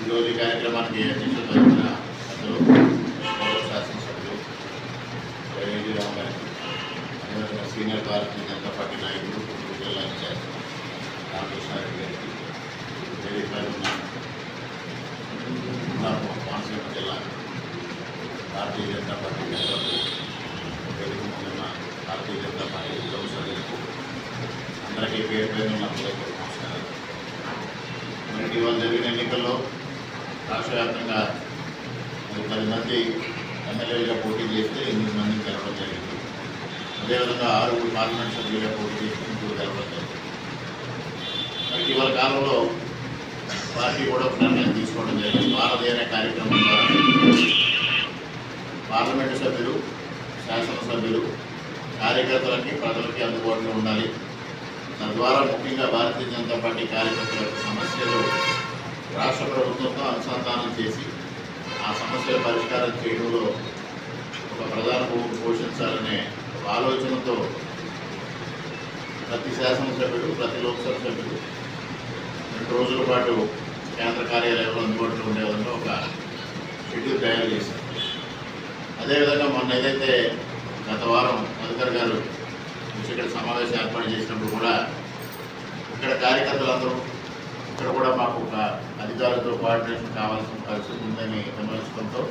ఈరోజు ఈ కార్యక్రమానికి అధ్యక్షత వహించిన పెద్దలు, గౌరవ శాసనసభ్యులు వైఎస్ఆర్ రావు గారికి, అదేవిధంగా సీనియర్ భారతీయ జనతా పార్టీ నాయకులు గుంటూరు జిల్లా ఇన్ఛార్జ్ రామకృష్ణారెడ్డి గారికి వేదిక పైన ఉన్న నాకు కోనసీమ జిల్లా భారతీయ జనతా పార్టీ నేతలకు వేదిక మీద ఉన్న భారతీయ జనతా పార్టీ ఉద్యోగ సభ్యులకు అందరికీ పేరు పేరు ఉన్న హృదయపూర్వక మరి ఇవాళ జరిగిన ఎన్నికల్లో రాష్ట్రవ్యాప్తంగా మరి పది మంది ఎమ్మెల్యేలుగా పోటీ చేస్తే ఎనిమిది మందిని గెలవడం జరిగింది. అదేవిధంగా ఆరుగురు పార్లమెంట్ సభ్యులుగా పోటీ చేస్తే ముగ్గురు గెలవడం జరిగింది. మరి ఇవాళ కాలంలో పార్టీ కూడా నిర్ణయం తీసుకోవడం జరిగింది. భారతీయ కార్యక్రమం ద్వారా పార్లమెంటు సభ్యులు శాసనసభ్యులు కార్యకర్తలకి ప్రజలకి అందుబాటులో ఉండాలి. తద్వారా ముఖ్యంగా భారతీయ జనతా పార్టీ కార్యకర్తల సమస్యలు రాష్ట్ర ప్రభుత్వంతో అనుసంధానం చేసి ఆ సమస్యల పరిష్కారం చేయడంలో ఒక ప్రధాన భూమిక పోషించాలనే ఆలోచనతో ప్రతి శాసనసభ్యుడు ప్రతి లోక్సభ సభ్యుడు రెండు రోజుల పాటు కేంద్ర కార్యాలయంలో అందుబాటులో ఉండే విధంగా ఒక షెడ్యూల్ తయారు చేశారు. అదేవిధంగా మొన్న ఏదైతే గత వారం మధుకర్ గారు వచ్చి ఇక్కడ సమావేశం ఏర్పాటు చేసినప్పుడు కూడా ఇక్కడ కార్యకర్తలందరూ ఇక్కడ కూడా మాకు ఒక అధికారులతో కోఆర్డినేషన్ కావాల్సిన పరిస్థితి ఉందని గమనించడంతో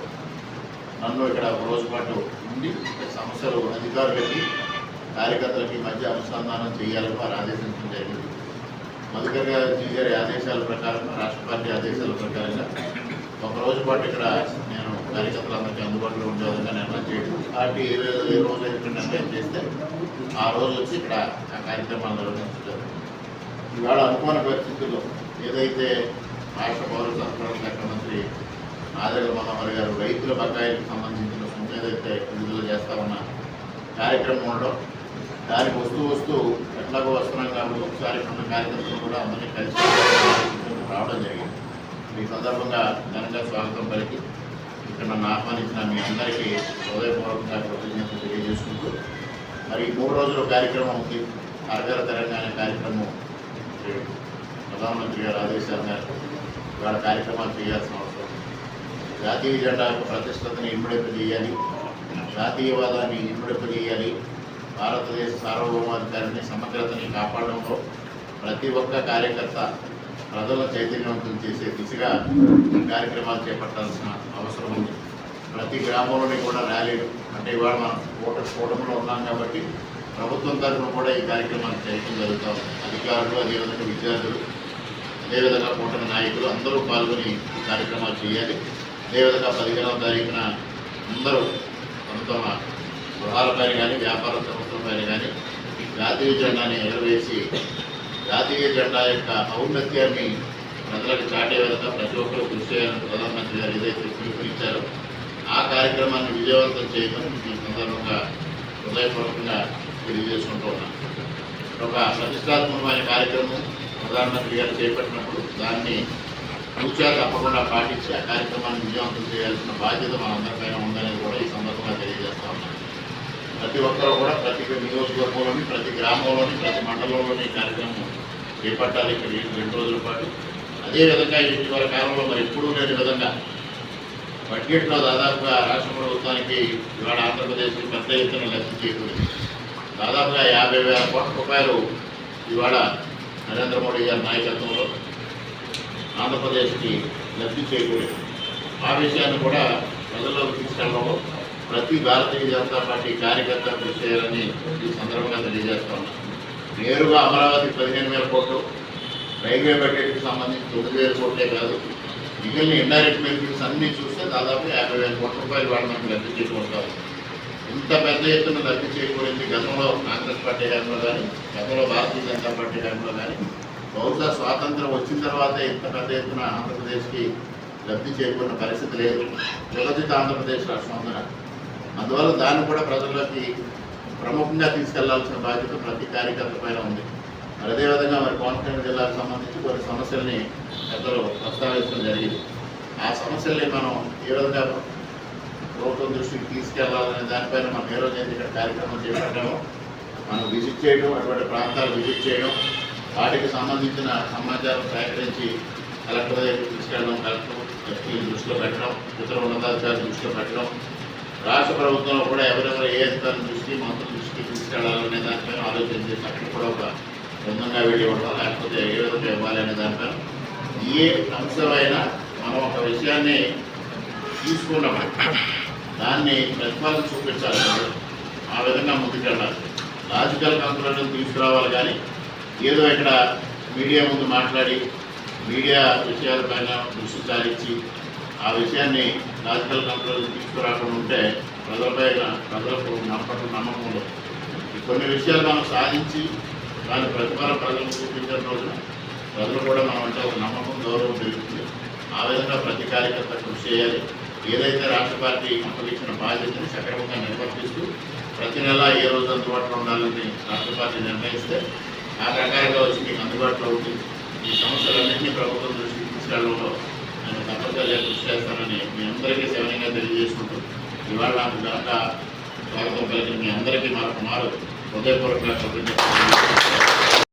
నన్ను ఇక్కడ ఒక రోజు పాటు ఉండి ఇక్కడ సమస్యలు అధికారులకి కార్యకర్తలకి మధ్య అనుసంధానం చేయాలని వారు ఆదేశించడం జరిగింది. మధుకర్ గారి గారి ఆదేశాల ప్రకారం రాష్ట్ర పార్టీ ఆదేశాల ప్రకారంగా ఒక రోజు పాటు ఇక్కడ నేను కార్యకర్తలందరికీ అందుబాటులో ఉండే విధంగా నిర్ణయం చేయడం పార్టీ ఏ రోజు- ఏ రోజు అయితే నిర్ణయం చేస్తే ఆ రోజు వచ్చి ఇక్కడ ఆ కార్యక్రమాలు నిర్వహించడం ఇవాళ అనుకోని పరిస్థితుల్లో ఏదైతే రాష్ట్ర పౌర సరఫరాల శాఖ మంత్రి ఆదర్శ మనోహర్ గారు రైతుల బకాయిలకు సంబంధించిన సొమ్ము ఏదైతే విడుదల చేస్తా ఉన్న కార్యక్రమం ఉండడం దానికి వస్తూ వస్తూ ఎట్లాగో వస్తున్నాం కాబట్టి ఒకసారి ఉన్న కార్యకర్తలు కూడా అందరినీ కలిసి రావడం జరిగింది. ఈ సందర్భంగా ఘనంగా స్వాగతం పలికి నన్ను ఆహ్వానించిన మీ అందరికీ హృదయపూర్వకంగా కృతజ్ఞతలు తెలియజేసుకుంటూ మరి ఈ మూడు రోజుల కార్యక్రమం ఉంది. తెలంగాణ కార్యక్రమం. ప్రధానమంత్రి గారు ఆదేశాల మేరకు ఇవాళ కార్యక్రమాలు చేయాల్సిన అవసరం జాతీయ జెండా యొక్క ప్రతిష్టతని ఇమ్మడింపజేయాలి జాతీయవాదాన్ని ఇమ్మడింపజేయాలి భారతదేశ సార్వభౌమాధికారాన్ని సమగ్రతని కాపాడడంలో ప్రతి ఒక్క కార్యకర్త ప్రజల్లో చైతన్యవంతం చేసే దిశగా కార్యక్రమాలు చేపట్టాల్సిన అవసరం ఉంది. ప్రతి గ్రామంలోని కూడా ర్యాలీలు అంటే ఇవాళ మనం ఓట కూటమిలో ఉన్నాం కాబట్టి ప్రభుత్వం తరఫున కూడా ఈ కార్యక్రమాలు చేయడం జరుగుతాం అధికారులు అదేవిధంగా విద్యార్థులు అదేవిధంగా కూటమి నాయకులు అందరూ పాల్గొని ఈ కార్యక్రమాలు చేయాలి. అదేవిధంగా పదిహేనవ తారీఖున అందరూ తమ తమ గృహాలపైన కానీ వ్యాపార సంస్థలపైన కానీ జాతీయ జెండాని ఎగరవేసి జాతీయ జెండా యొక్క ఔన్నత్యాన్ని ప్రజలకు చాటే విధంగా ప్రతి ఒక్కరు కృషి చేయాలని ప్రధానమంత్రి గారు ఏదైతే పిలుపునిచ్చారో ఆ కార్యక్రమాన్ని విజయవంతం చేయడం ఈ సందర్భంగా హృదయపూర్వకంగా తెలియజేసుకుంటూ ఉన్నాను ఒక ప్రతిష్టాత్మకమైన కార్యక్రమం ప్రధానమంత్రి గారు చేపట్టినప్పుడు దాన్ని పూర్తిగా తప్పకుండా పాటించి ఆ కార్యక్రమాన్ని విజయవంతం చేయాల్సిన బాధ్యత మనందరిపైన ఉందనేది కూడా ఈ సందర్భంగా ప్రతి ఒక్కరు కూడా ప్రతి నియోజకవర్గంలోని ప్రతి గ్రామంలోని ప్రతి మండలంలోని కార్యక్రమం చేపట్టాలి ఇక్కడ రెండు రోజుల పాటు. అదేవిధంగా ఇటీవల కాలంలో మరి ఎప్పుడూ లేని విధంగా బడ్జెట్లో దాదాపుగా రాష్ట్ర ప్రభుత్వానికి ఇవాళ ఆంధ్రప్రదేశ్కి పెద్ద ఎత్తున లబ్ధి చేకూరింది. దాదాపుగా యాభై వేల కోట్ల రూపాయలు ఇవాళ నరేంద్ర మోడీ గారి నాయకత్వంలో ఆంధ్రప్రదేశ్కి లబ్ధి చేకూరింది. ఆ విషయాన్ని కూడా ప్రజల్లోకి తీసుకెళ్ళడంలో ప్రతి భారతీయ జనతా పార్టీ కార్యకర్త కృషి చేయాలని ఈ సందర్భంగా తెలియజేస్తా నేరుగా అమరావతి పదిహేను వేల కోట్లు రైల్వే బడ్జెట్కి సంబంధించి తొమ్మిది వేల కోట్లే కాదు మిగిలిన ఇండైరెక్ట్ బెనిఫిట్స్ అన్నీ చూస్తే దాదాపు యాభై వేల కోట్ల రూపాయలు వాళ్ళు మనకు లబ్ధి చేసుకుంటారు ఇంత పెద్ద ఎత్తున లబ్ధి చేకూరింది గతంలో కాంగ్రెస్ పార్టీ హయాంలో కానీ గతంలో భారతీయ జనతా పార్టీ హయాంలో కానీ బహుశా స్వాతంత్రం వచ్చిన తర్వాతే ఇంత పెద్ద ఎత్తున ఆంధ్రప్రదేశ్కి లబ్ధి చేకూరిన పరిస్థితి లేదు. విభజిత ఆంధ్రప్రదేశ్ రాష్ట్రం అందువల్ల దాన్ని కూడా ప్రజల్లోకి ప్రముఖంగా తీసుకెళ్ళాల్సిన బాధ్యత ప్రతి కార్యకర్త పైన ఉంది. మరి అదేవిధంగా మరి కోనసీమ జిల్లాకు సంబంధించి కొన్ని సమస్యల్ని పెద్దలు ప్రస్తావించడం జరిగింది. ఆ సమస్యల్ని మనం ఏ విధంగా ప్రభుత్వం దృష్టికి తీసుకెళ్ళాలనే దానిపైన మనం ఏ రోజు ఇక్కడ కార్యక్రమం చేపట్టామో మనం విజిట్ చేయడం అటువంటి ప్రాంతాలు విజిట్ చేయడం వాటికి సంబంధించిన సమాచారం సేకరించి కలెక్టర్ దగ్గరికి తీసుకెళ్ళడం కలెక్టర్ ఎస్పీ దృష్టిలో పెట్టడం ఇతర ఉన్నతాధికారులు దృష్టిలో పెట్టడం రాష్ట్ర ప్రభుత్వంలో కూడా ఎవరెవరు ఏ అధికారుల దృష్టి మంత్రుల దృష్టికి తీసుకెళ్ళాలనే దానిపైన ఆలోచన చేసి అక్కడ కూడా ఒక బృందంగా వెళ్ళి ఇవ్వడం లేకపోతే ఏ విధంగా ఇవ్వాలి అనే దానిపైన ఏ అంశమైనా మనం ఒక విషయాన్ని తీసుకున్నప్పుడు దాన్ని ప్రతిపాదన చూపించాలి. ఆ విధంగా ముందుకెళ్ళాలి. రాజకీయ కంక్లూజన్ తీసుకురావాలి కానీ ఏదో ఇక్కడ మీడియా ముందు మాట్లాడి మీడియా విషయాలపైన దృష్టి సారించి ఆ విషయాన్ని రాజకీయ కంక్లూజన్ తీసుకురాకుండా ఉంటే ప్రజలపై ప్రజలకు నమ్మకం నమ్మకం ఈ కొన్ని విషయాలు మనం సాధించి దాని ప్రతిఫలం ప్రజలకు చూపించిన రోజున ప్రజలు కూడా మనం అంటే ఒక నమ్మకం గౌరవం పెరుగుతుంది. ఆ విధంగా ప్రతి కార్యకర్త కృషి చేయాలి. ఏదైతే రాష్ట్ర పార్టీ అప్పగించిన బాధ్యతను సక్రమంగా నిర్వర్తిస్తూ ప్రతి నెల ఏ రోజు అందుబాటులో ఉండాలని రాష్ట్ర పార్టీ నిర్ణయిస్తే ఆ రకాలుగా వచ్చి మీకు అందుబాటులో ఉంటుంది ఈ సమస్యలన్నింటినీ ప్రభుత్వం దృష్టికి తీసుకెళ్ళడంలో నేను తప్పనిసరిగా కృషి చేస్తానని మీ అందరికీ సవినయంగా తెలియజేసుకుంటూ ఇవాళ నాకు గనక స్వాగతం కలిగిన మీ అందరికీ మరొక మారు హృదయపూర్వకంగా కృతజ్ఞతలు.